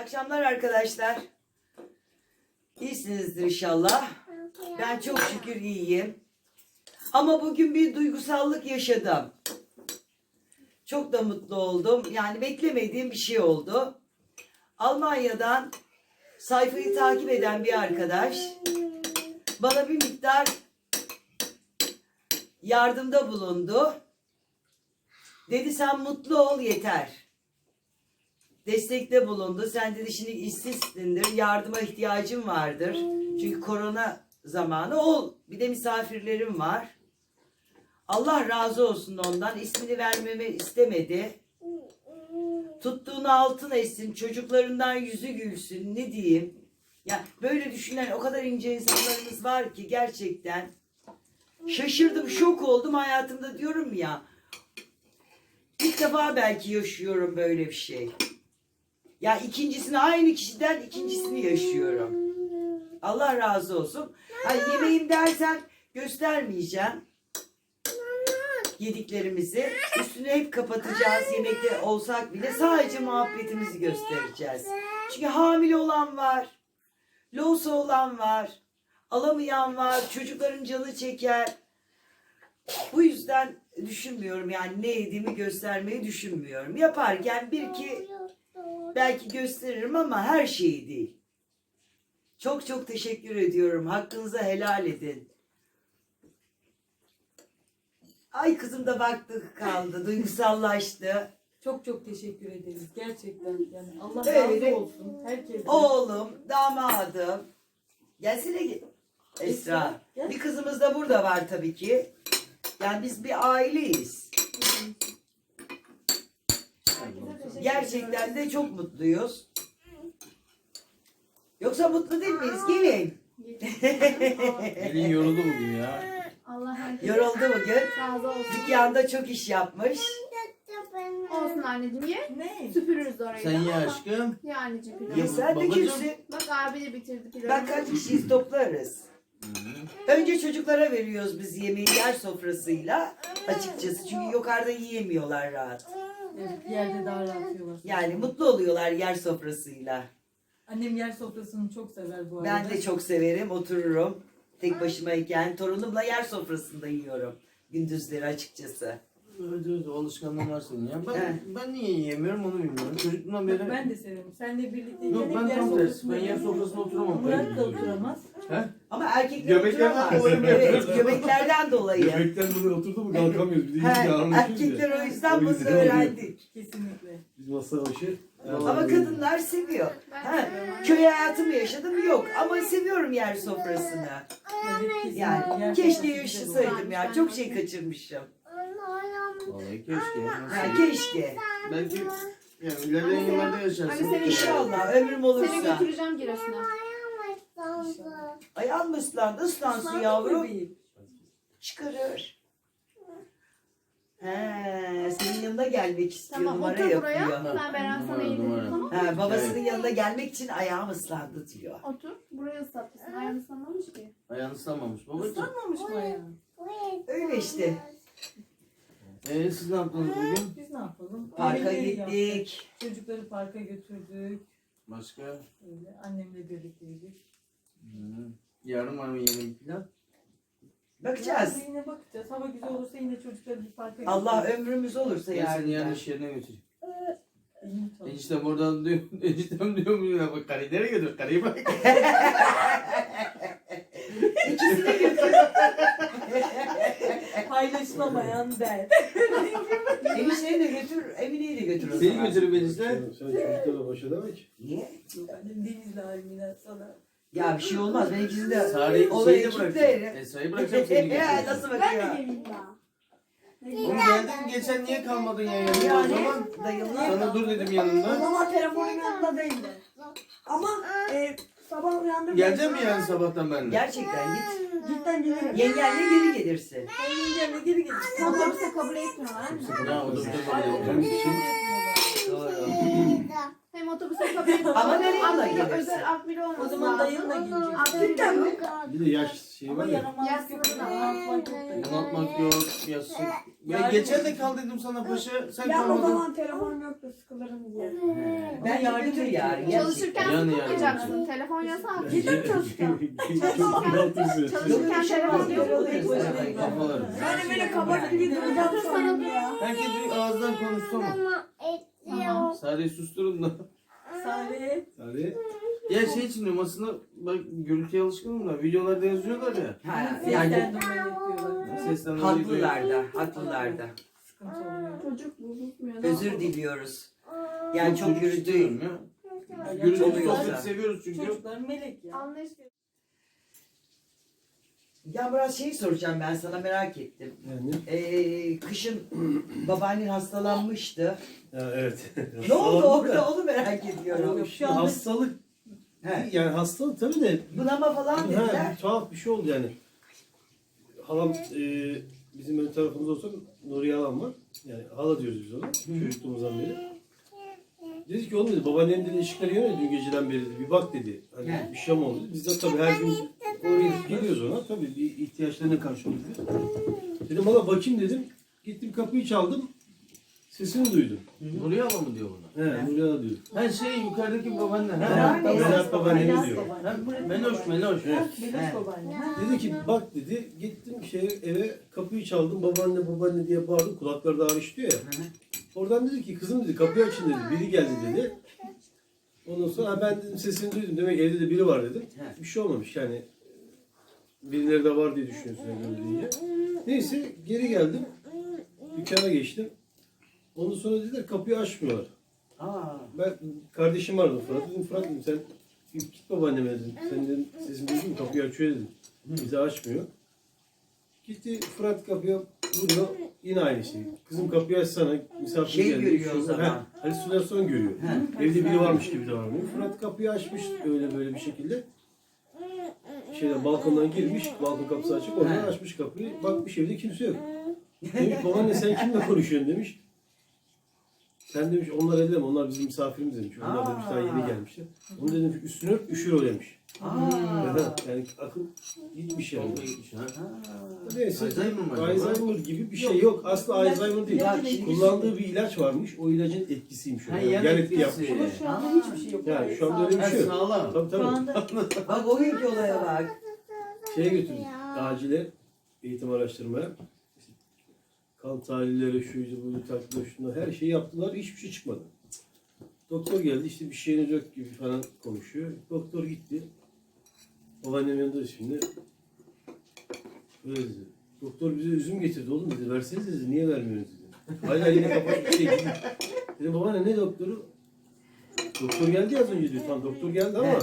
akşamlar arkadaşlar. İyisinizdir inşallah. Ben çok şükür iyiyim. Ama bugün bir duygusallık yaşadım. Çok da mutlu oldum. Yani beklemediğim bir şey oldu. Almanya'dan sayfayı takip eden bir arkadaş bana bir miktar yardımda bulundu. Dedi sen mutlu ol yeter. Destekte bulundu. Sen dedi şimdi işsizsindir. Yardıma ihtiyacın vardır. Çünkü korona zamanı ol. Bir de misafirlerim var. Allah razı olsun ondan. İsmini vermemi istemedi. Tuttuğunu altın etsin. Çocuklarından yüzü gülsün. Ne diyeyim? Ya böyle düşünen o kadar ince insanlarımız var ki gerçekten. Şaşırdım, şok oldum hayatımda diyorum ya. İlk defa belki yaşıyorum böyle bir şey. Ya ikincisini aynı kişiden ikincisini yaşıyorum. Allah razı olsun. Ha, yemeğim dersen göstermeyeceğim. Yediklerimizi. Üstünü hep kapatacağız yemekte olsak bile. Sadece muhabbetimizi göstereceğiz. Çünkü hamile olan var. Loğusa olan var. Alamayan var. Çocukların canı çeker. Bu yüzden düşünmüyorum yani ne yediğimi göstermeyi düşünmüyorum. Yaparken bir iki belki gösteririm ama her şeyi değil. Çok çok teşekkür ediyorum. Hakkınızı helal edin. Ay kızım da baktı kaldı. Duygusallaştı. Çok çok teşekkür ederiz gerçekten. Yani Allah Öyle. razı olsun herkese. Oğlum, damadım. Gelsene gel. Esra. Gel. Bir kızımız da burada var tabii ki. Yani biz bir aileyiz. Gerçekten de çok mutluyuz. Yoksa mutlu değil miyiz? Gelin. Elin yoruldu bugün ya. Allah herkese Yoruldu bugün. razı olsun. Dükkanda çok iş yapmış. Olsun anneciğim ye. Ne? Süpürürüz orayı Sen ye ama- aşkım. Ye anneciğim Ya. Ye. sen de babacığım. kimsin? Bak abi de bitirdi pilavı. Ben kaç kişiyiz toplarız. Önce çocuklara veriyoruz biz yemeği yer sofrasıyla açıkçası. Çünkü yukarıda yiyemiyorlar rahat. Evet, bir yerde daha rahat yiyorlar. Yani mutlu oluyorlar yer sofrasıyla. Annem yer sofrasını çok sever bu arada. Ben de çok severim otururum. Tek başımayken torunumla yer sofrasında yiyorum. Gündüzleri açıkçası. Evet evet o alışkanlığın var senin ya. Ben, ben niye yiyemiyorum onu bilmiyorum. Çocukluğumdan beri... Ben de severim. Seninle birlikte Yok ben yer tam tersi. sofrasında Ben yer sofrasında oturamam. Murat da oturamaz. He? Ama erkekler Göbeklerden oturamaz. dolayı mı Evet, göbeklerden dolayı. Göbekten dolayı oturdu mu kalkamıyoruz. Bir de He, iyice ağırlaşıyoruz ya. erkekler o yüzden O yüzden oluyor. öğrendik. Kesinlikle. Biz masa başı. Ama kadınlar seviyor. Ha, köy hayatımı yaşadım yok ama seviyorum yer sofrasını. Evet, kesinlikle. Yani keşke yaşasaydım ya. Çok şey kaçırmışım. Vallahi keşke. Ya keşke. Belki yani ilerleyen yıllarda yaşarsın. Hani seni İnşallah ömrüm Seni olursa. götüreceğim Giresun'a. Ayağın mı ıslandı? Islansın olur. yavrum. Bebeğim. Çıkarır. He, senin yanına gelmek istiyor. Tamam numara otur yapıyor. buraya. Ben Beren sana Numara, numara. tamam He, babasının yanına gelmek için ayağım ıslandı diyor. Otur. Buraya ıslatmışsın. Ayağını ıslanmamış ki. Ayağını ıslanmamış babacığım. Islanmamış mı ayağın? Öyle işte. Eee siz ne yaptınız bugün? Biz ne yapalım? Parka Yemeği yaptık. gittik. Çocukları parka götürdük. Başka? Öyle annemle birlikteydik. Yarın var mı bir plan? Bakacağız. Yarın Yine bakacağız. Hava güzel olursa yine çocukları bir parka Allah götürürüz. ömrümüz olursa Ben seni yarın yarın. iş yerine götüreyim. İyi, tamam. Eniştem oradan diyor, eniştem diyor mu ya bak karıyı nereye götür karıyı bak. Paylaşılamayan ben. Enişteyi de götür, Emine'yi de götür o Seni zaman. götürüp enişte. Sen, sen çocuklarla baş edemek. Niye? Ben Deniz'le Almina sana. Ya bir şey olmaz. Ben ikisini de... Sare'yi O şeyi de ekipte. bırakacağım. Esra'yı bırakacağım seni Ya, götüreceğim. Nasıl Ben de bakıyor? geleyim daha. Oğlum geldin geçen niye kalmadın ya yanımda o Yani zaman? dayımlar. Sana dur dedim O yanımda. zaman telefonun yanında değildi. Ama e, sabah uyandım. Gelecek mi yani sabahtan benimle? Gerçekten git. Cidden gelirim. Yengenle geri gelirsin. Yengemle geri gelir. Otobüste kabul etmiyorlar anne. Ya o da Ay, burada otobüse Kim? yapmıyorlar. Otobüse etmiyorlar. Ama nereye Akbil- gelirsin? Özel akbil olmasın. O zaman dayınla gelecek. Cidden mi? Bir de yaş şey Ama var ya. Anlatmak yok. Yazsın. Yani- geçen de kal dedim sana paşa, sen Ya o kalmadın. zaman telefonum yok da sıkılırım diye. Ben yardım yani. Çalışırken Yani sıkılmayacaksın. Telefon yasak. Cidden çalışkan. Çalışırken telefon yok. Kafaları. Yani böyle kabak gibi duracağım sonra ya. Herkes bir ağızdan ama. Tamam. Sareyi susturun da. Sare. Yani Ya şey için diyorum aslında bak gürültüye alışkınım da videolarda yazıyorlar ya. Ha, yani Seslendirme yapıyorlar. Seslenme haklılar da, haklılar da. Sıkıntı. Çocuk bozulmuyor. Özür diliyoruz. Yani çok istiyorum ya. Yani Gürültü oluyor sohbeti zaten. seviyoruz çünkü. Çocuklar melek ya. Anlayış Ya biraz şey soracağım ben sana merak ettim. yani Ee, kışın babaannen hastalanmıştı. ya evet. Ne oldu orada onu merak ediyorum. Şu anda- Hastalık He. yani hastalık tabii de Bunama falan dediler. ha, tuhaf bir şey oldu yani. Halam e, bizim ön tarafımız olsa Nuriye halam var. Yani hala diyoruz biz ona. Çocukluğumuzdan beri. Dedi ki oğlum dedi babaannenin dedi ışıkları yanıyor dün geceden beri dedi. Bir bak dedi. Hani He. bir şey mi oldu? Biz de tabii her gün oraya gidiyoruz ona. Tabii bir ihtiyaçlarına karşılıyoruz. Dedim valla bakayım dedim. Gittim kapıyı çaldım. Sesini duydum. Nuriye abla mı diyor buna? He, Nuriye hala diyor. Ha şey yukarıdaki babaanne. Ha. Berat babaannemi Ayaz diyor. babaanne. Ha, Meloş Meloş. He. babaanne. Dedi ki bak dedi gittim şey eve kapıyı çaldım babaanne babaanne diye bağırdım kulakları da ağrıştıyor ya. Oradan dedi ki kızım dedi kapıyı açın dedi biri geldi dedi. Ondan sonra "Ha, ben dedim sesini duydum demek evde de biri var dedim. Bir şey olmamış yani birileri de var diye düşünüyorsun deyince. Neyse geri geldim dükkana geçtim. Ondan sonra dediler kapıyı açmıyorlar. Aa, Ben kardeşim vardı Fırat dedim Fırat dedim sen git babaanneme dedim. Sen dedim sesini duydun mu kapıyı açıyor dedim. Bizi açmıyor. Gitti Fırat kapıya vuruyor. Yine aynı şey. Kızım kapıyı açsana. Misafir Şey geldi. görüyor o zaman. Ha, halüsinasyon görüyor. Evde biri varmış gibi davranıyor. Fırat kapıyı açmış öyle böyle bir şekilde. Şeyden balkondan girmiş. Balkon kapısı açık. Oradan açmış kapıyı. Bakmış evde kimse yok. Demiş babaanne sen kimle konuşuyorsun demiş. Sen demiş onlar elleme onlar bizim misafirimiz demiş. Onlar demiş daha yeni Aa. gelmişler. Onu dedim üstüne ört üşür o demiş. aa. Neden? Yani akıl gitmiş yani. Gitmiş ha. Neyse Alzheimer mı acaba? Alzheimer gibi bir şey yok. Aslında Alzheimer değil. Şimdi- Kullandığı bir ilaç varmış. O ilacın etkisiymiş. o. Ha, Yani yan yan etki etkisi. yapmış. Ama şu anda hiçbir şey yok. Yani şu anda öyle bir şey yok. sağlam. Tabii Şu tabii. anda Bak o günkü olaya bak. Şeye götürdük. Acile eğitim araştırmaya. Kan tahlilleri, şuydu, buydu, taktılar, şunlar. Her şeyi yaptılar. Hiçbir şey çıkmadı. Doktor geldi işte bir şeyini dök gibi falan konuşuyor. Doktor gitti. Babaannem yanında şimdi. Öyle dedi. Doktor bize üzüm getirdi oğlum dedi. Verseniz dedi. Niye vermiyorsunuz dedi. Hala yine kapatmış şey. Dedim babaanne ne doktoru? Doktor geldi az önce diyor. Tamam doktor geldi ama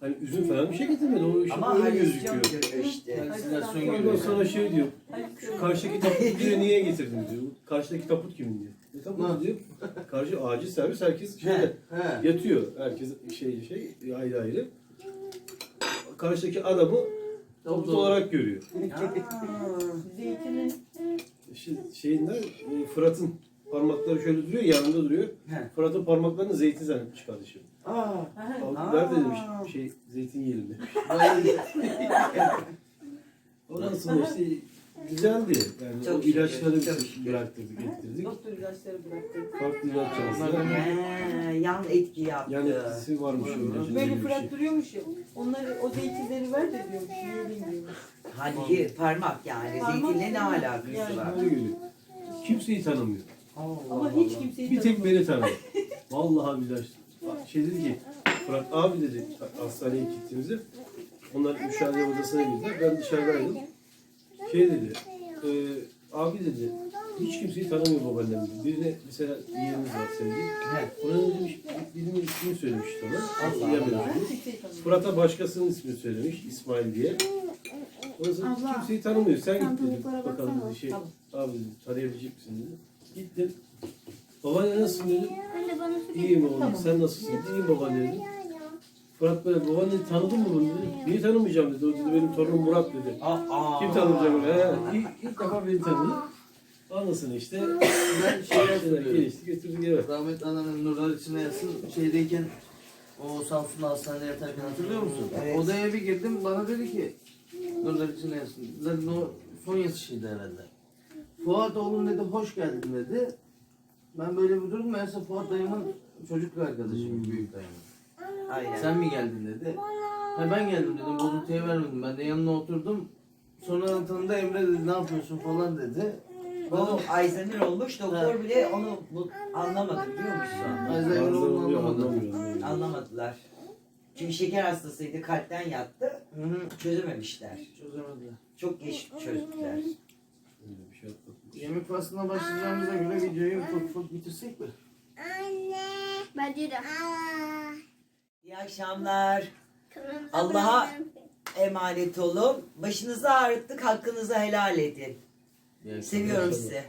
hani üzüm falan bir şey getirmedi. O işte Ama öyle gözüküyor. görüyor işte. Halüsinasyon Ondan görüyor. sonra şey diyor. Şu karşıdaki taput diyor niye getirdin diyor. Karşıdaki taput kimin diyor. Ne taputu diyor. Karşı acil servis herkes şeyde He. yatıyor. Herkes şey şey ayrı ayrı. Karşıdaki adamı taput olarak görüyor. Aa. zeytinin İşte şeyinden e, Fırat'ın parmakları şöyle duruyor yanında duruyor. He. Fırat'ın parmaklarını zeytin zannetmiş kardeşim. Aa. Nerede demiş şey zeytin. Böyle- Ondan sonra işte güzeldi. Yani Çok o şükür, ilaçları çok şükür. bıraktırdık, ettirdik. doktor ilaçları bıraktı. Farklı ilaç yazdılar. He, yan etki yaptı. Yani etkisi varmış o ilacın. Böyle öyle bir Fırat şey. duruyormuş ya. Onları o zeytinleri ver de diyormuş. Yiyelim diyormuş. Halbuki parmak yani. Parmak Zeytinle ne alakası yani. var? Öyle görüyor. Kimseyi tanımıyor. Allah Ama hiç Allah. kimseyi Bir tek tanımıyor. beni tanıyor. Vallahi billahi. Şey dedi ki, Fırat abi dedi hastaneye gittiğimizde onlar müşahede odasına girdiler. Ben dışarıdaydım. Şey dedi, e, abi dedi, hiç kimseyi tanımıyor babaannem dedi. Birine mesela yeğenimiz var sevdiğim. He. Ona ne demiş, birinin ismini söylemiş ona. Kimseyi tanımıyor. Fırat'a başkasının ismini söylemiş, İsmail diye. Ondan sonra Abla, kimseyi tanımıyor. Sen git dedi. Bakalım dedi. Şey, Tamam. abi dedi, tanıyabilecek misin dedi. Gittim. Babaanne nasılsın dedim. Anne bana su İyiyim oğlum. Tamam. Sen nasılsın? İyiyim babaanne dedim. Fırat böyle babaanne tanıdın mı bunu dedi. Niye tanımayacağım dedi. O dedi benim torunum Murat dedi. Aa. Kim tanıyacak onu? He, ilk, ilk defa beni tanıdı. Anlasın işte. Ben şey hatırlıyorum. Gelişti götürdük eve. Rahmetli anneannem nurlar içine yatsın şeydeyken o Samsun'da hastanede yatarken hatırlıyor musun? Evet. Odaya bir girdim bana dedi ki Nurlar içinde yatsın. Zaten o son yatışıydı herhalde. Fuat oğlum dedi hoş geldin dedi. Ben böyle bir durdum. Meğerse Fuat dayımın çocukluk arkadaşı, büyük dayımın. Aynen. Sen mi geldin dedi. Ha ben geldim dedim. Bozuntuya vermedim. Ben de yanına oturdum. Sonra tanıdı Emre dedi ne yapıyorsun falan dedi. O Alzheimer olmuş doktor bile onu bu, anlamadı biliyor musun? Alzheimer Bazen olduğunu anlamadım. Anlamadılar. Çünkü şeker hastasıydı, kalpten yattı. Hı hı. Çözememişler. Çözemediler. Çok geç çözdüler. Öyle bir şey atlatmış. Yemek faslına başlayacağımıza göre videoyu ufak ufak bitirsek mi? Bence de. İyi akşamlar. Kırmızı Allah'a emanet olun. Başınızı ağrıttık, hakkınızı helal edin. İyi akşamlar. Seviyorum sizi.